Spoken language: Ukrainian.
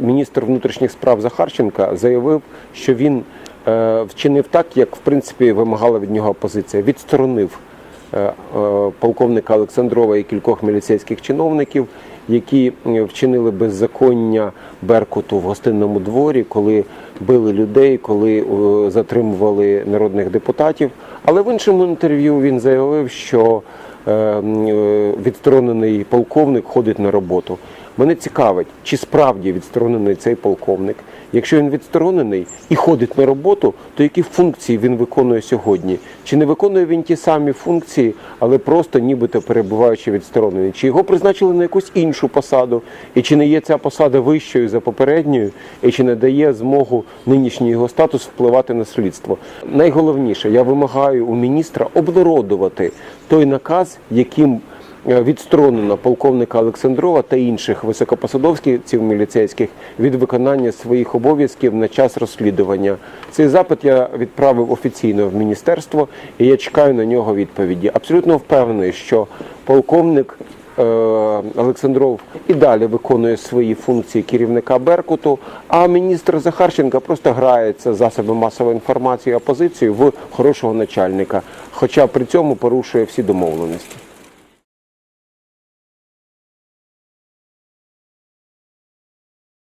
Міністр внутрішніх справ Захарченка заявив, що він е, вчинив так, як в принципі вимагала від нього опозиція. Відсторонив е, е, полковника Олександрова і кількох міліцейських чиновників, які вчинили беззаконня Беркуту в гостинному дворі, коли били людей, коли затримували народних депутатів. Але в іншому інтерв'ю він заявив, що відсторонений полковник ходить на роботу. Мене цікавить, чи справді відсторонений цей полковник. Якщо він відсторонений і ходить на роботу, то які функції він виконує сьогодні? Чи не виконує він ті самі функції, але просто нібито перебуваючи відсторонений? Чи його призначили на якусь іншу посаду? І чи не є ця посада вищою за попередньою, і чи не дає змогу нинішній його статус впливати на слідство? Найголовніше, я вимагаю у міністра обнародувати той наказ, яким відстронено відсторонено полковника Олександрова та інших високопосадовців міліцейських від виконання своїх обов'язків на час розслідування. Цей запит я відправив офіційно в міністерство, і я чекаю на нього відповіді. Абсолютно впевнений, що полковник. Е, Олександров і далі виконує свої функції керівника Беркуту, а міністр Захарченка просто грається засоби масової інформації опозиції в хорошого начальника, хоча при цьому порушує всі домовленості.